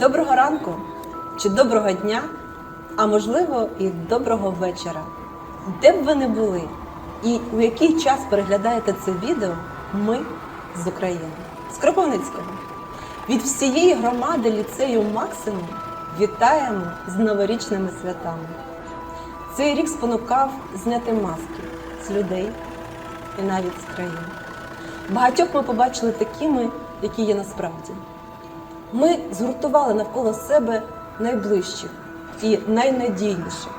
Доброго ранку чи доброго дня, а можливо і доброго вечора. Де б ви не були і у який час переглядаєте це відео, ми з України, з Кропивницького. Від всієї громади ліцею Максимум вітаємо з новорічними святами. Цей рік спонукав зняти маски з людей і навіть з країн. Багатьох ми побачили такими, які є насправді. Ми згуртували навколо себе найближчих і найнадійніших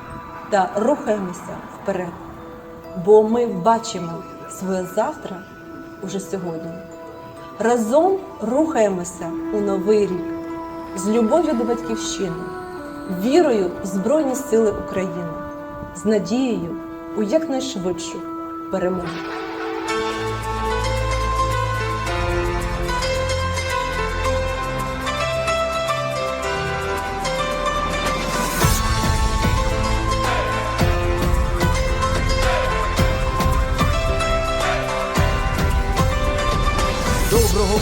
та рухаємося вперед. Бо ми бачимо своє завтра уже сьогодні. Разом рухаємося у новий рік з любов'ю до батьківщини, вірою в Збройні Сили України, з надією у якнайшвидшу перемогу.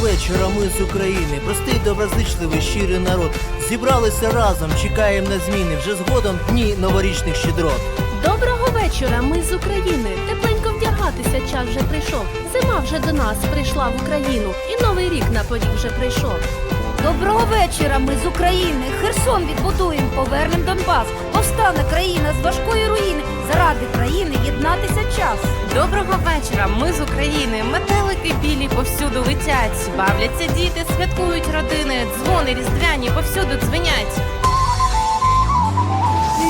Вечора, ми з України. Простий, доброзичливий, щирий народ. Зібралися разом, чекаємо на зміни. Вже згодом дні новорічних щедрот. Доброго вечора, ми з України. Тепленько вдягатися час вже прийшов. Зима вже до нас прийшла в Україну, і новий рік на поріг вже прийшов. Доброго вечора, ми з України. Херсон відбудуємо, повернем Донбас. Повстане країна з важкої руїни. Заради країни єднатися час. Доброго вечора, ми з України. Метелики білі повсюду летять. Бавляться діти, святкують родини. Дзвони різдвяні повсюду дзвенять.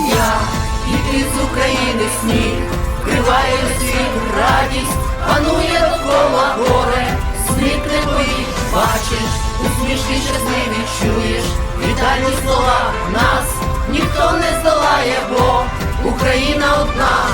Я і ти з України сніг, вкриває світ радість, панує довкола горе, вітальні слова нас ніхто не здолає, бо Україна одна.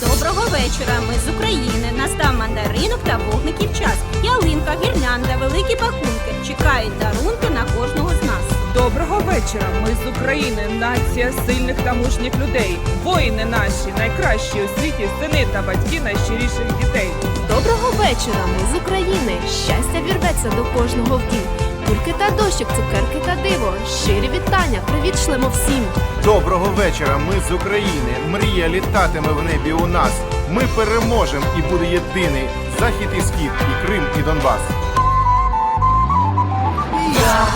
Доброго вечора, ми з України. Настав мандаринок та вогників час. Ялинка, гірлянда, великі пакунки. Чекають дарунки на кожного з нас. Доброго вечора. Ми з України, нація сильних та мужніх людей. Воїни наші, найкращі у світі, сини та батьки найщиріших дітей. Доброго вечора, ми з України. Щастя вірветься до кожного в дім. Кульки та дощик, цукерки та диво. Щирі вітання, привіт шлемо всім. Доброго вечора, ми з України. Мрія літатиме в небі у нас. Ми переможемо і буде єдиний захід і схід, і Крим, і Донбас. Я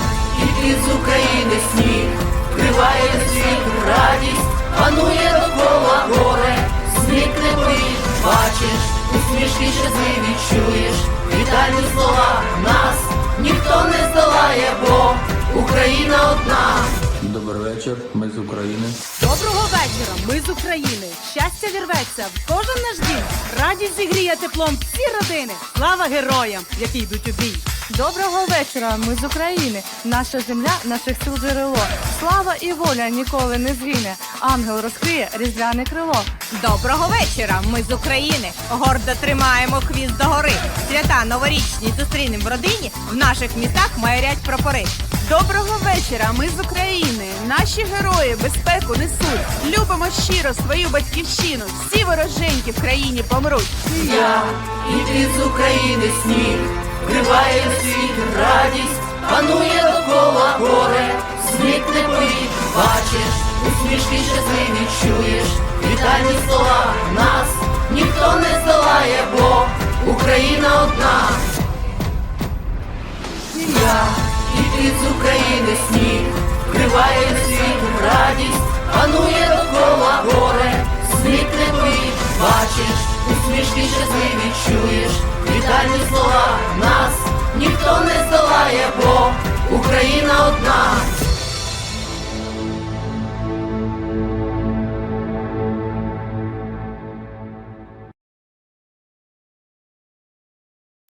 і ти з України сніг, вкриває світ радість, панує довкола горе, зникне повік, бачиш, усмішки щасливі чуєш, вітальні слова нас ніхто не здолає, бо Україна одна. Добрий вечір, ми з України. Доброго вечора! Ми з України. Щастя вірветься в кожен наш дім. Радість зігріє теплом всі родини. Слава героям, які йдуть у бій. Доброго вечора! Ми з України. Наша земля, наших сил джерело. Слава і воля ніколи не згине. Ангел розкриє різдвяне крило. Доброго вечора, ми з України. Гордо тримаємо хвіст догори. Свята новорічні зустрінем в родині. В наших містах майорять прапори. Доброго вечора! Ми з України. Наші герої безпеку несуть. Любимо щиро свою батьківщину. Всі вороженьки в країні помруть. Я і ти з України сніг, вкриває світ радість, панує довкола горе, зникне повік, бачиш, усмішки щасливі чуєш, вітальні слова нас ніхто не здолає, бо Україна одна. Я і ти з України сніг, вкриває світ радість, панує довкола горе, зникне повік, бачиш, усмішки щасливі чуєш, вітальні слова нас ніхто не здолає, бо Україна одна.